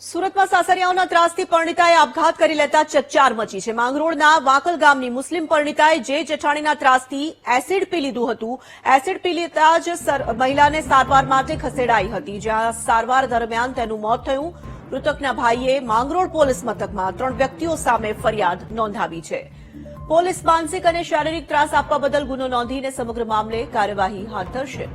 સુરતમાં સાસરિયાઓના ત્રાસથી પરણિતાએ આપઘાત કરી લેતા ચકચાર મચી છે. માંગરોળના વાકલ ગામની મુસ્લિમ પરણિતાએ જે જેઠાણીના ત્રાસથી એસિડ પી લીધું હતું, એસિડ પી લેતા જ મહિલાને સારવાર માટે ખસેડાઈ હતી, જ્યાં સારવાર દરમિયાન તેનું મોત થયું. મૃતકના ભાઈએ માંગરોળ પોલીસ મથકમાં ત્રણ વ્યક્તિઓ સામે ફરિયાદ નોંધાવી છે. પોલીસ માનસિક અને શારીરિક ત્રાસ આપવા બદલ ગુનો નોંધીને સમગ્ર મામલે કાર્યવાહી હાથ ધરશે.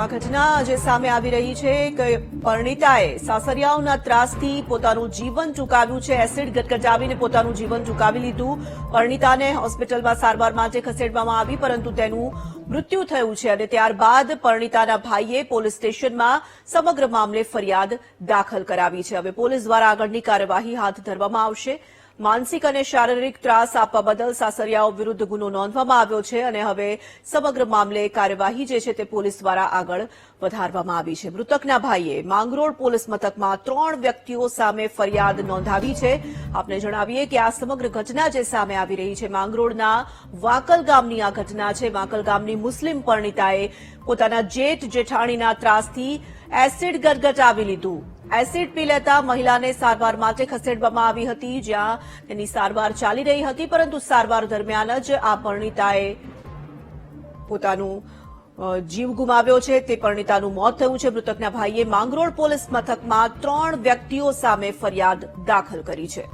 આ ઘટના જે સામે આવી રહી છે. કે પરણિતાએ સાસરિયાઓના ત્રાસથી પોતાનું જીવન ચૂકાવ્યું છે. એસિડ ગટગટાવીને પોતાનું જીવન ચૂકાવી લીધું. પરણિતાને હોસ્પિટલમાં સારવાર માટે ખસેડવામાં આવી, પરંતુ તેનું મૃત્યુ થયું છે અને ત્યારબાદ પરણિતાના ભાઈએ પોલીસ સ્ટેશનમાં સમગ્ર મામલે ફરિયાદ દાખલ કરાવી છે. હવે પોલીસ દ્વારા આગળની કાર્યવાહી હાથ ધરવામાં આવશે. માનસિક અને શારીરિક ત્રાસ આપવા બદલ સાસરિયાઓ વિરુદ્ધ ગુનો નોંધવામાં આવ્યો છે અને હવે સમગ્ર મામલે કાર્યવાહી જે છે તે પોલીસ દ્વારા આગળ વધારવામાં આવી છે. મૃતકના ભાઈએ માંગરોળ પોલીસ મથકમાં ત્રણ વ્યક્તિઓ સામે ફરિયાદ નોંધાવી છે. આપને જણાવીએ કે આ સમગ્ર ઘટના જે સામે આવી રહી છે, માંગરોળના વાકલ ગામની આ ઘટના છે. વાકલ ગામની મુસ્લિમ પરણિતાએ પોતાના જેઠ જેઠાણીના ત્રાસથી એસિડ ગટગટાવી લીધું. એસિડ પી લેતા મહિલાને સારવાર માટે ખસેડવામાં આવી હતી, જ્યાં તેની સારવાર ચાલી રહી હતી, પરંતુ સારવાર દરમિયાન જ આ પરણિતાએ પોતાનું જીવ ગુમાવ્યો છે. તે પરણિતાનું મોત થયું છે. મૃતકના ભાઈએ માંગરોળ પોલીસ મથકમાં ત્રણ વ્યક્તિઓ સામે ફરિયાદ દાખલ કરી છે.